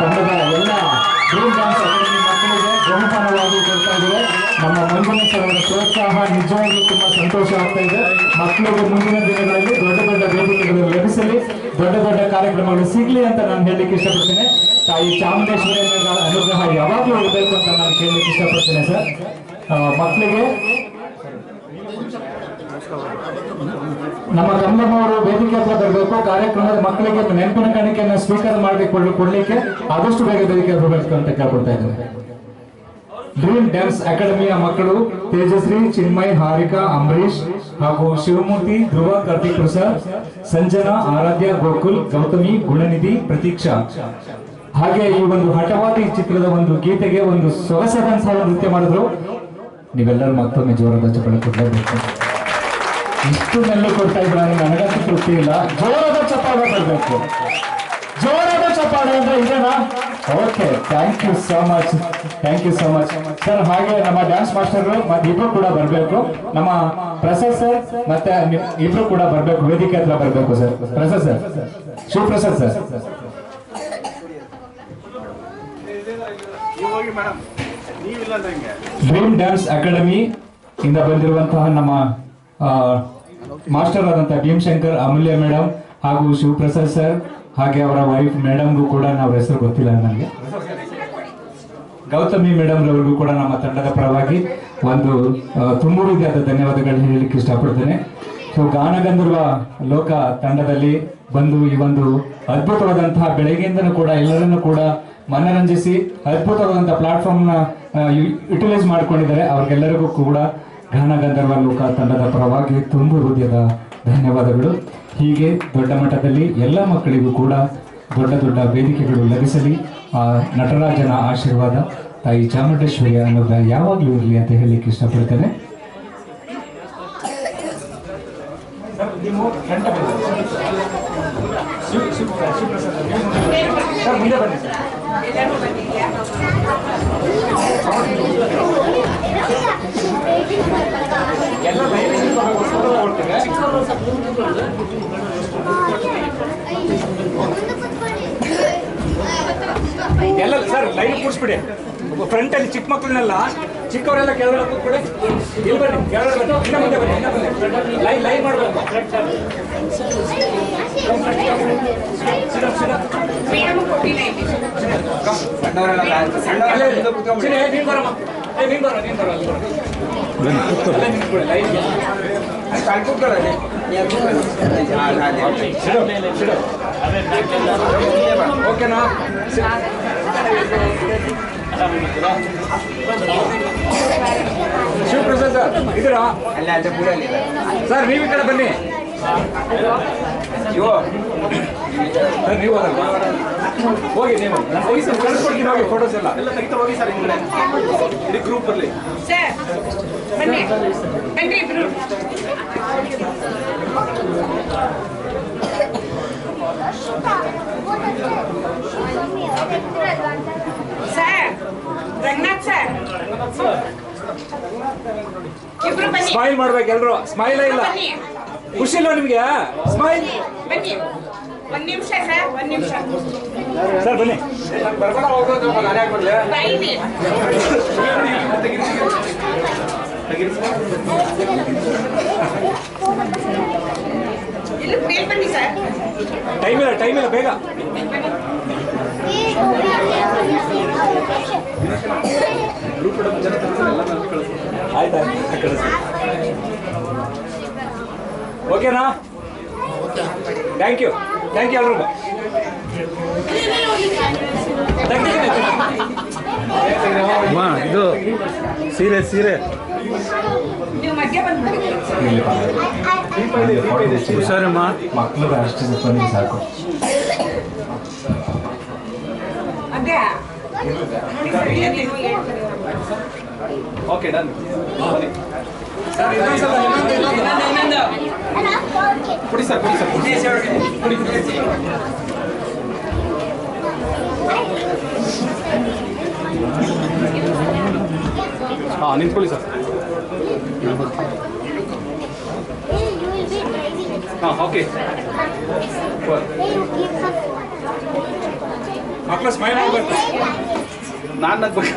ತಂಡದ ಎಲ್ಲ dream dance academy ಮಕ್ಕಳಿಗೆ ಬಹುಮಾನವಾಗಿ ಕೊಡ್ತಾ ಇದ್ದೇವೆ ನಮ್ಮ ಮಂಜುನಾಥ್ ಅವರ ಪ್ರೋತ್ಸಾಹ ನಿಜವಾಗ್ಲೂ ತುಂಬಾ ಸಂತೋಷ ಆಗ್ತಾ ಇದೆ. ಮಕ್ಕಳಿಗೆ ಮುಂದಿನ ದಿನಗಳಲ್ಲಿ ದೊಡ್ಡ ದೊಡ್ಡ ವೇದಿಕೆಗಳು ಲಭಿಸಲಿ. ದೊಡ್ಡ ದೊಡ್ಡ ಕಾರ್ಯಕ್ರಮಗಳು ಸಿಗ್ಲಿ ಅಂತ ನಾನು ಹೇಳಲಿಕ್ಕೆ ಇಷ್ಟಪಡ್ತೇನೆ. ತಾಯಿ ಚಾಮುಂಡೇಶ್ವರಿ ಅನುಗ್ರಹ ಯಾವಾಗಲೂ ಇರಬೇಕು ಅಂತ ನಾನು ಕೇಳಲಿಕ್ಕೆ ಇಷ್ಟಪಡ್ತೇನೆ ಸರ್. ಮಕ್ಕಳಿಗೆ ನಮ್ಮ ಕಮಲಮ್ಮವರು ವೇದಿಕೆ ಹತ್ರ ಬರಬೇಕು. ಕಾರ್ಯಕ್ರಮದ ಮಕ್ಕಳಿಗೆ ನೆನಪಿನ ಕಾಣಿಕೆಯನ್ನು ಸ್ವೀಕಾರ ಮಾಡಬೇಕು ಕೊಡ್ಲಿಕ್ಕೆ ಆದಷ್ಟು ಬೇಗ ವೇದಿಕೆ ಬರಬೇಕು ಅಂತ ಕೇಳ್ಕೊಳ್ತಾ ಇದ್ದೇನೆ. ಡ್ರೀಮ್ ಡ್ಯಾನ್ಸ್ ಅಕಾಡೆಮಿಯ ಮಕ್ಕಳು ತೇಜಸ್ವಿ ಚಿನ್ಮಯ್, ಹಾರಿಕಾ ಅಂಬರೀಶ್ ಹಾಗೂ ಶಿವಮೂರ್ತಿ ಧ್ರುವ, ಕಾರ್ತಿಕ್ ಪ್ರಸಾದ್, ಸಂಜನಾ, ಆರಾಧ್ಯ, ಗೋಕುಲ್, ಗೌತಮಿ, ಗುಣನಿಧಿ, ಪ್ರತೀಕ್ಷಾ. ಹಾಗೆ ಈ ಒಂದು ಹಠವಾದಿ ಚಿತ್ರದ ಒಂದು ಗೀತೆಗೆ ಒಂದು ಸೊಗಸದಂತಹ ನೃತ್ಯ ಮಾಡಿದ್ರು. ನೀವೆಲ್ಲರೂ ಮತ್ತೊಮ್ಮೆ ಜೋರಾದ ಚಪ್ಪಳೆ ಕೊಡಲೇಬೇಕು. ಇಷ್ಟು ನೆಲ್ಲು ಕೊಡ್ತಾ ಇದ್ರೆ ನನಗಂತೂ ತೃಪ್ತಿ ಇಲ್ಲ. ಜೋರಾದ ಚಪ್ಪಾಳೆ ಬರಬೇಕು ಜೋರಾದ ಚಪ್ಪಾಳೆ ಅಂದ್ರೆ ಇದೇನಾ? Okay thank you so much thank you so much sir ಹಾಗೆ ನಮ್ಮ ಡ್ಯಾನ್ಸ್ ಮಾಸ್ಟರ್ ಮತ್ತೆ ಇಬ್ರು ಕೂಡ ಬರಬೇಕು. ನಮ್ಮ ಪ್ರಸಾದ್ ಮತ್ತೆ ಇಬ್ರು ಕೂಡ ಬರಬೇಕು. ವೇದಿಕೆ ಹತ್ರ ಬರಬೇಕು sir Prasad sir sir dream dance academy ಇಂದ ಬಂದಿರುವಂತಹ ನಮ್ಮ ಮಾಸ್ಟರ್ ಆದಂತಹ ಭೀಮಶಂಕರ್ ಅಮೂಲ್ಯ ಮೇಡಮ್ ಹಾಗೂ ಶಿವಪ್ರಸಾದ್ ಸರ್ ಹಾಗೆ ಅವರ ವೈಫ್ ಮೇಡಮ್ಗೂ ಕೂಡ ನಾವು ಹೆಸರು ಗೊತ್ತಿಲ್ಲ ನನಗೆ. ಗೌತಮಿ ಮೇಡಮ್ ರವರಿಗೂ ಕೂಡ ನಮ್ಮ ತಂಡದ ಪರವಾಗಿ ಒಂದು ಆ, ತುಂಬು ಹೃದಯದ ಧನ್ಯವಾದಗಳನ್ನ ಹೇಳಲಿಕ್ಕೆ ಇಷ್ಟಪಡ್ತೇನೆ. ಸೊ ಗಾನಗಂಧರ್ವ ಲೋಕ ತಂಡದಲ್ಲಿ ಬಂದು ಈ ಒಂದು ಅದ್ಭುತವಾದಂತಹ ಬೆಳಗ್ಗೆಯಿಂದನೂ ಕೂಡ ಎಲ್ಲರನ್ನೂ ಕೂಡ ಮನರಂಜಿಸಿ ಅದ್ಭುತವಾದಂಥ ಪ್ಲಾಟ್ಫಾರ್ಮ್ನ ಯುಟಿಲೈಸ್ ಮಾಡಿಕೊಂಡಿದ್ದಾರೆ. ಅವ್ರಿಗೆಲ್ಲರಿಗೂ ಕೂಡ ಗಾನಗಂಧರ್ವ ಲೋಕ ತಂಡದ ಪರವಾಗಿ ತುಂಬು ಹೃದಯದ ಧನ್ಯವಾದಗಳು. ಹೀಗೆ ದೊಡ್ಡ ಮಟ್ಟದಲ್ಲಿ ಎಲ್ಲ ಮಕ್ಕಳಿಗೂ ಕೂಡ ದೊಡ್ಡ ದೊಡ್ಡ ವೇದಿಕೆಗಳು ಲಭಿಸಲಿ. ಆ, ನಟರಾಜನ ಆಶೀರ್ವಾದ, ತಾಯಿ ಚಾಮುಂಡೇಶ್ವರಿ ಅನ್ನೋದ ಯಾವಾಗಲೂ ಇರಲಿ ಅಂತ ಹೇಳಲಿಕ್ಕೆ ಇಷ್ಟಪಡ್ತೇನೆ. ಎಲ್ಲ ಸರ್ ಲೈನ್ ಕೂರಿಸ್ಬಿಡಿ. ಫ್ರಂಟ್ ಅಲ್ಲಿ ಚಿಕ್ಕ ಮಕ್ಕಳನ್ನೆಲ್ಲ, ಚಿಕ್ಕವರೆಲ್ಲ ಕೆಳಗಡೆ ಕೂತ್ಬಿಡಿ ಇಲ್ಲಿ ಬನ್ನಿ, ಕೆಳಗಡೆ ಬನ್ನಿ, ಇನ್ನ ಮುಂದೆ ಬನ್ನಿ, ಇನ್ನ ಲೈನ್ ಲೈನ್ ಮಾಡಬೇಕು ನೀನ್ ಬರಮ್ಮ ಏ ನೀನ್ ಬರೋ ನೀನ್ ಬರೋ ಅಲ್ಲಿ ಬರೋ. ಅಲ್ಲೇ ನಿಂತ್ಕೊಳ್ಳಿ, ಲೈನ್ ಸಿಡು, ಸಿಡು. ಓಕೆನಾ ಶಿವಪ್ರಸಾದ್ ಸರ್ ಇದೀರಾ? ಸರ್ ನೀವು ಈ ಕಡೆ ಬನ್ನಿ. ಇವು ನೀವು ಹೋಗಿ ನೀವು. ಹೋಗಿ ಸರ್ ಕಳಿಸ್ಕೊಡ್ತೀನಿ ಹೋಗಿ ಫೋಟೋಸ್ ಎಲ್ಲ. ಎಲ್ಲ ತೆಗಿತಾ ಹೋಗಿ ಸರ್ ಇಡೀ ಗ್ರೂಪ್ ಅಲ್ಲಿ. ಸರ್ ಬನ್ನಿ. ಬನ್ನಿ ಇಬ್ರು. Sir Ranganath sir. ಇಬ್ರು ಬನ್ನಿ. ಸ್ಮೈಲ್ ಮಾಡ್ಬೇಕು ಎಲ್ರು. ಸ್ಮೈಲ್ ಇಲ್ಲ. ಬನ್ನಿ ಖುಷಿ ಇಲ್ಲ ನಿಮ್ಗೆ? ಸ್ಮೈಲ್ ಬನ್ನಿ ಒಂದ್ ನಿಮಿಷ ಸರ್ ಒಂದ್ ನಿಮಿಷ. ಸರ್ ಬನ್ನಿ. ಬರ್ಕೊಂಡು ಹೋಗೋದು ನಾನೇ ಹಾಕ್ಬಿಡ್ಲೆ ಬೈದಿ ಇಲ್ಲಿ ಮೇಲ್ ಬನ್ನಿ ಸರ್. ಟೈಮ್ ಇಲ್ಲ ಟೈಮ್ ಇಲ್ಲ ಬೇಗ. ಆಯ್ತಾ ಕಳಿಸಿ ಓಕೆನಾ ಥ್ಯಾಂಕ್ ಯು ಥ್ಯಾಂಕ್ ಯು ಎಲ್ರಿಗೂ ಅಮ್ಮ ಇದು ಸೀರೆ ಸೀರೆ ನೀವು ಮಧ್ಯ ಬಂದ್ಬಿಡಿ ಹುಷಾರಮ್ಮ ಮಕ್ಕಳು ಅಷ್ಟು ಬಂದ್ರೆ ಸಾಕು ಅದೇ ನೋಡಿ ಸರ್. ಇಲ್ಲಿ ಹೋಗಿ ಓಕೆ ಡನ್ ಸರ್ ಇನ್ನೊಂದ್ಸಲ ಇನ್ನೊಂದು ಇನ್ನೊಂದು ಇನ್ನೊಂದು ಕೊಡಿ ಸರ್ ಕೊಡಿ ಸರ್ ಕೊಡಿ ಕೊಡಿ ಹಾಂ ನಿಂತ್ಕೊಳ್ಳಿ ಸರ್ ಹಾಂ ಓಕೆ ಮಕ್ಕಳು ಸ್ಮೈಲ್ ಮಾಡಬೇಕು ನಾನು ನಗ್ಬೇಕು